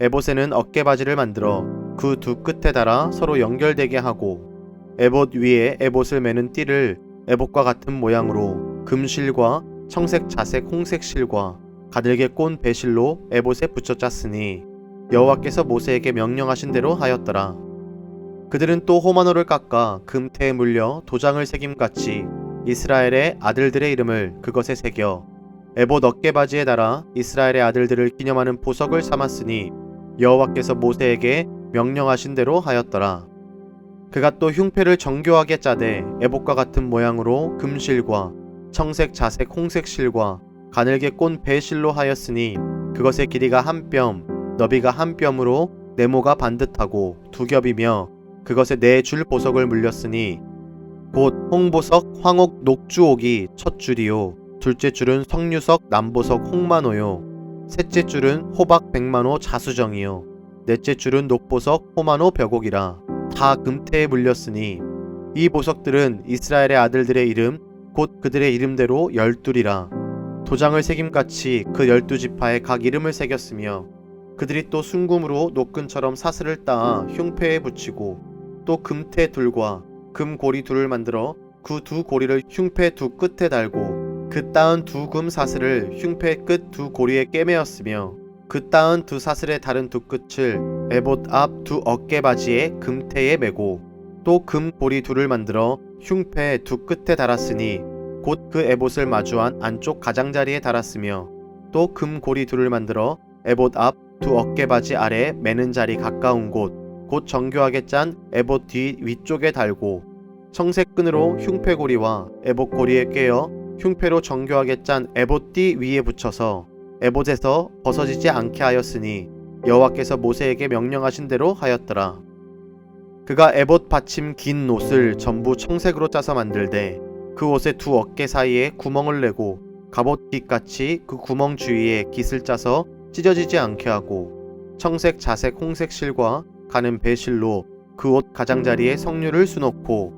에봇에는 어깨바지를 만들어 그 두 끝에 달아 서로 연결되게 하고 에봇 위에 에봇을 매는 띠를 에봇과 같은 모양으로 금실과 청색, 자색, 홍색 실과 가늘게 꼰 배실로 에봇에 붙여 짰으니 여호와께서 모세에게 명령하신 대로 하였더라. 그들은 또 호마노를 깎아 금태에 물려 도장을 새김같이 이스라엘의 아들들의 이름을 그것에 새겨 에봇 어깨바지에 달아 이스라엘의 아들들을 기념하는 보석을 삼았으니 여호와께서 모세에게 명령하신 대로 하였더라. 그가 또 흉패를 정교하게 짜되 에봇과 같은 모양으로 금실과 청색, 자색, 홍색 실과 가늘게 꼰 배실로 하였으니 그것의 길이가 한 뼘, 너비가 한 뼘으로 네모가 반듯하고 두 겹이며 그것에 네 줄 보석을 물렸으니 곧 홍보석, 황옥, 녹주옥이 첫 줄이요 둘째 줄은 석류석, 남보석, 홍만호요 셋째 줄은 호박, 백만호, 자수정이요. 넷째 줄은 녹보석, 호만호, 벽옥이라 다 금태에 물렸으니 이 보석들은 이스라엘의 아들들의 이름 곧 그들의 이름대로 열둘이라. 도장을 새김같이 그 열두 지파에 각 이름을 새겼으며 그들이 또 순금으로 노끈처럼 사슬을 따아 흉패에 붙이고 또 금태 둘과 금고리 둘을 만들어 그 두 고리를 흉패 두 끝에 달고 그 따은 두금 사슬을 흉패 끝 두 고리에 꿰매었으며 그 따은 두 사슬의 다른 두 끝을 에봇 앞 두 어깨바지에 금태에 매고 또 금고리 둘을 만들어 흉패 두 끝에 달았으니 곧 그 에봇을 마주한 안쪽 가장자리에 달았으며 또 금고리 둘을 만들어 에봇 앞 두 어깨바지 아래 매는 자리 가까운 곳곧 정교하게 짠 에봇 뒤 위쪽에 달고 청색 끈으로 흉패고리와 에봇 고리에 꿰어 흉패로 정교하게 짠 에봇 띠 위에 붙여서 에봇에서 벗어지지 않게 하였으니 여호와께서 모세에게 명령하신 대로 하였더라. 그가 에봇 받침 긴 옷을 전부 청색으로 짜서 만들되 그 옷의 두 어깨 사이에 구멍을 내고 갑옷 깃같이 그 구멍 주위에 깃을 짜서 찢어지지 않게 하고 청색, 자색, 홍색 실과 가는 배실로 그 옷 가장자리에 석류를 수놓고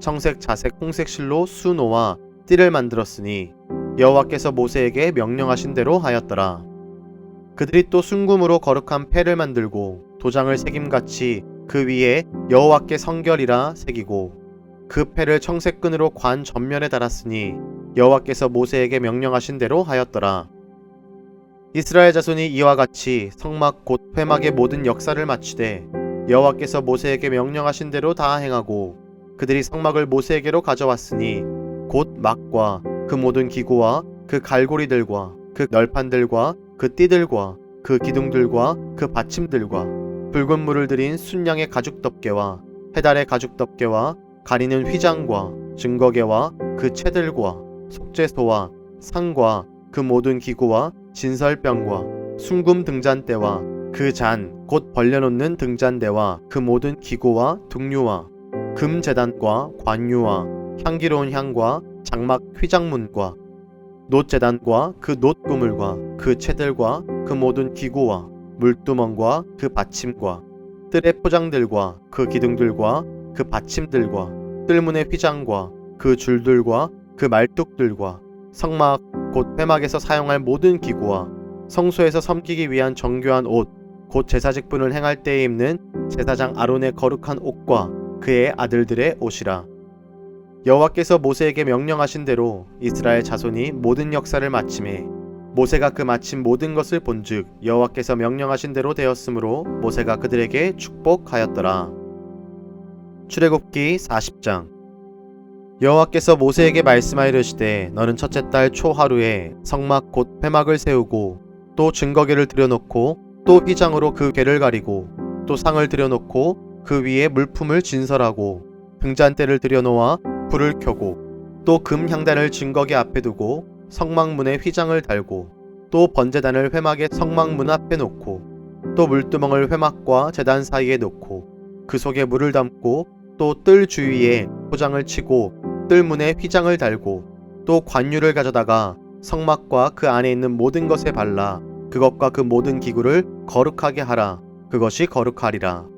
청색, 자색, 홍색 실로 수노와 띠를 만들었으니 여호와께서 모세에게 명령하신 대로 하였더라. 그들이 또 순금으로 거룩한 패를 만들고 도장을 새김같이 그 위에 여호와께 성결이라 새기고 그 패를 청색끈으로 관 전면에 달았으니 여호와께서 모세에게 명령하신 대로 하였더라. 이스라엘 자손이 이와 같이 성막 곧 회막의 모든 역사를 마치되 여호와께서 모세에게 명령하신 대로 다 행하고 그들이 성막을 모세에게로 가져왔으니 곧 막과 그 모든 기구와 그 갈고리들과 그 널판들과 그 띠들과 그 기둥들과 그 받침들과 붉은 물을 들인 순양의 가죽 덮개와 해달의 가죽 덮개와 가리는 휘장과 증거개와 그 채들과 속죄소와 상과 그 모든 기구와 진설병과 순금 등잔대와 그 잔 곧 벌려놓는 등잔대와 그 모든 기구와 등류와 금 재단과 관유와 향기로운 향과 장막 휘장문과 놋 재단과 그놋 구물과 그 채들과 그 모든 기구와 물두멍과 그 받침과 뜰의 포장들과 그 기둥들과 그 받침들과 뜰문의 휘장과 그 줄들과 그 말뚝들과 성막 곧 회막에서 사용할 모든 기구와 성소에서 섬기기 위한 정교한 옷, 곧 제사직분을 행할 때에 입는 제사장 아론의 거룩한 옷과 그의 아들들의 옷이라. 여호와께서 모세에게 명령하신 대로 이스라엘 자손이 모든 역사를 마침해 모세가 그 마친 모든 것을 본즉 여호와께서 명령하신 대로 되었으므로 모세가 그들에게 축복하였더라. 출애굽기 40장 여호와께서 모세에게 말씀하이르시되 너는 첫째 달 초하루에 성막 곧 회막을 세우고 또 증거궤를 들여놓고 또 휘장으로 그 궤를 가리고 또 상을 들여놓고 그 위에 물품을 진설하고 등잔대를 들여놓아 불을 켜고 또 금 향단을 증거궤 앞에 두고 성막문에 휘장을 달고 또 번제단을 회막의 성막문 앞에 놓고 또 물두멍을 회막과 제단 사이에 놓고 그 속에 물을 담고 또 뜰 주위에 포장을 치고 뜰문에 휘장을 달고 또 관유를 가져다가 성막과 그 안에 있는 모든 것에 발라 그것과 그 모든 기구를 거룩하게 하라. 그것이 거룩하리라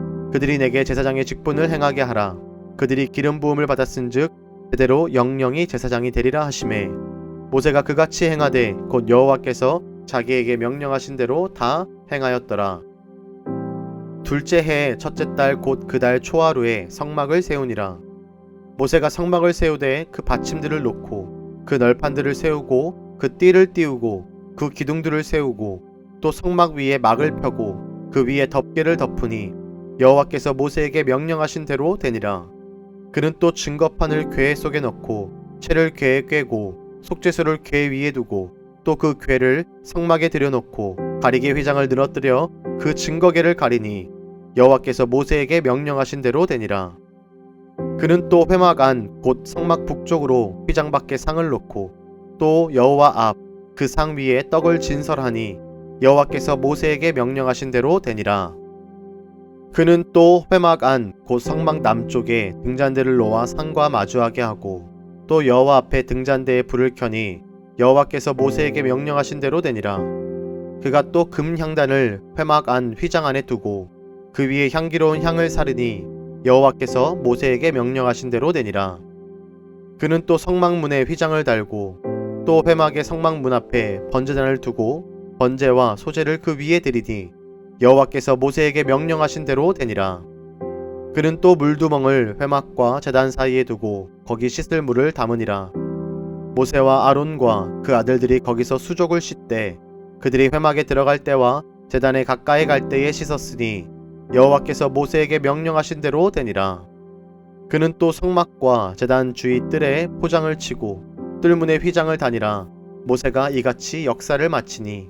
그들이 내게 제사장의 직분을 행하게 하라. 그들이 기름 부음을 받았은즉 제대로 영영이 제사장이 되리라 하심에 모세가 그같이 행하되 곧 여호와께서 자기에게 명령하신 대로 다 행하였더라. 둘째 해 첫째 달 곧 그 달 초하루에 성막을 세우니라. 모세가 성막을 세우되 그 받침들을 놓고 그 널판들을 세우고 그 띠를 띄우고 그 기둥들을 세우고 또 성막 위에 막을 펴고 그 위에 덮개를 덮으니 여호와께서 모세에게 명령하신 대로 되니라. 그는 또 증거판을 궤 속에 넣고 채를 궤에 꿰고 속죄소를 궤 위에 두고 또그 궤를 성막에 들여놓고 가리개 휘장을 늘어뜨려 그 증거궤를 가리니 여호와께서 모세에게 명령하신 대로 되니라. 그는 또 회막 안 곧 성막 북쪽으로 휘장 밖에 상을 놓고 또 여호와 앞 그 상 위에 떡을 진설하니 여호와께서 모세에게 명령하신 대로 되니라. 그는 또 회막 안 곧 성막 남쪽에 등잔대를 놓아 상과 마주하게 하고 또 여호와 앞에 등잔대에 불을 켜니 여호와께서 모세에게 명령하신 대로 되니라. 그가 또 금 향단을 회막 안 휘장 안에 두고 그 위에 향기로운 향을 사르니 여호와께서 모세에게 명령하신 대로 되니라. 그는 또 성막문에 휘장을 달고 또 회막의 성막문 앞에 번제단을 두고 번제와 소제를 그 위에 드리니 여호와께서 모세에게 명령하신 대로 되니라. 그는 또 물두멍을 회막과 제단 사이에 두고 거기 씻을 물을 담으니라. 모세와 아론과 그 아들들이 거기서 수족을 씻되 그들이 회막에 들어갈 때와 제단에 가까이 갈 때에 씻었으니 여호와께서 모세에게 명령하신 대로 되니라. 그는 또 성막과 제단 주위 뜰에 포장을 치고 뜰문에 휘장을 다니라. 모세가 이같이 역사를 마치니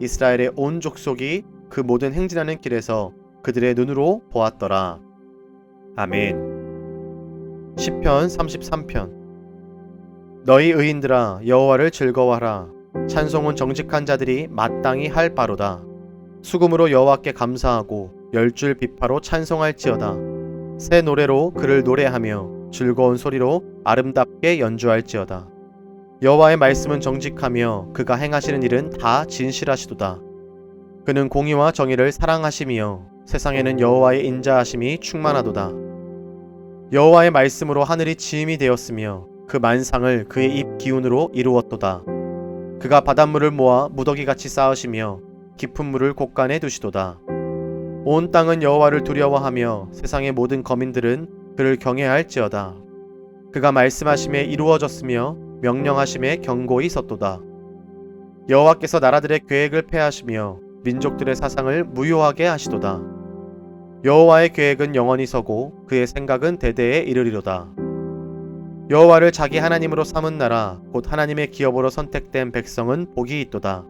이스라엘의 온 족속이 그 모든 행진하는 길에서 그들의 눈으로 보았더라. 아멘. 시편 33편. 너희 의인들아 여호와를 즐거워하라. 찬송은 정직한 자들이 마땅히 할 바로다. 수금으로 여호와께 감사하고 열줄 비파로 찬송할지어다. 새 노래로 그를 노래하며 즐거운 소리로 아름답게 연주할지어다 여호와의 말씀은 정직하며 그가 행하시는 일은 다 진실하시도다 그는 공의와 정의를 사랑하시며 세상에는 여호와의 인자하심이 충만하도다 여호와의 말씀으로 하늘이 지음이 되었으며 그 만상을 그의 입 기운으로 이루었도다. 그가 바닷물을 모아 무더기같이 쌓으시며 깊은 물을 곳간에 두시도다. 온 땅은 여호와를 두려워하며 세상의 모든 거민들은 그를 경외할지어다. 그가 말씀하심에 이루어졌으며 명령하심에 경고히 섰도다. 여호와께서 나라들의 계획을 폐하시며 민족들의 사상을 무효하게 하시도다. 여호와의 계획은 영원히 서고 그의 생각은 대대에 이르리로다. 여호와를 자기 하나님으로 삼은 나라 곧 하나님의 기업으로 선택된 백성은 복이 있도다.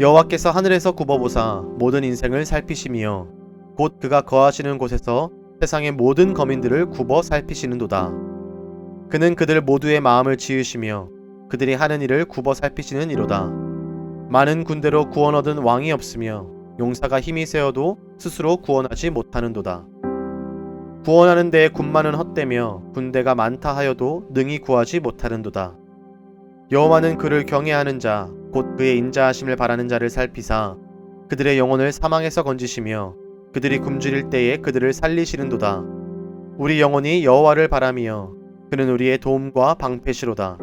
여호와께서 하늘에서 굽어보사 모든 인생을 살피시며 곧 그가 거하시는 곳에서 세상의 모든 거민들을 굽어 살피시는도다. 그는 그들 모두의 마음을 지으시며 그들이 하는 일을 굽어 살피시는 이로다. 많은 군대로 구원 얻은 왕이 없으며 용사가 힘이 세어도 스스로 구원하지 못하는도다. 구원하는 데에 군마는 헛되며 군대가 많다 하여도 능히 구하지 못하는도다. 여호와는 그를 경외하는 자, 곧 그의 인자하심을 바라는 자를 살피사 그들의 영혼을 사망에서 건지시며 그들이 굶주릴 때에 그들을 살리시는도다. 우리 영혼이 여호와를 바라며 그는 우리의 도움과 방패시로다.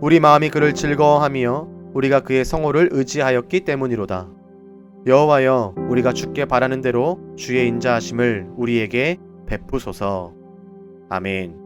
우리 마음이 그를 즐거워하며 우리가 그의 성호를 의지하였기 때문이로다. 여호와여, 우리가 주께 바라는 대로 주의 인자하심을 우리에게 베푸소서. 아멘.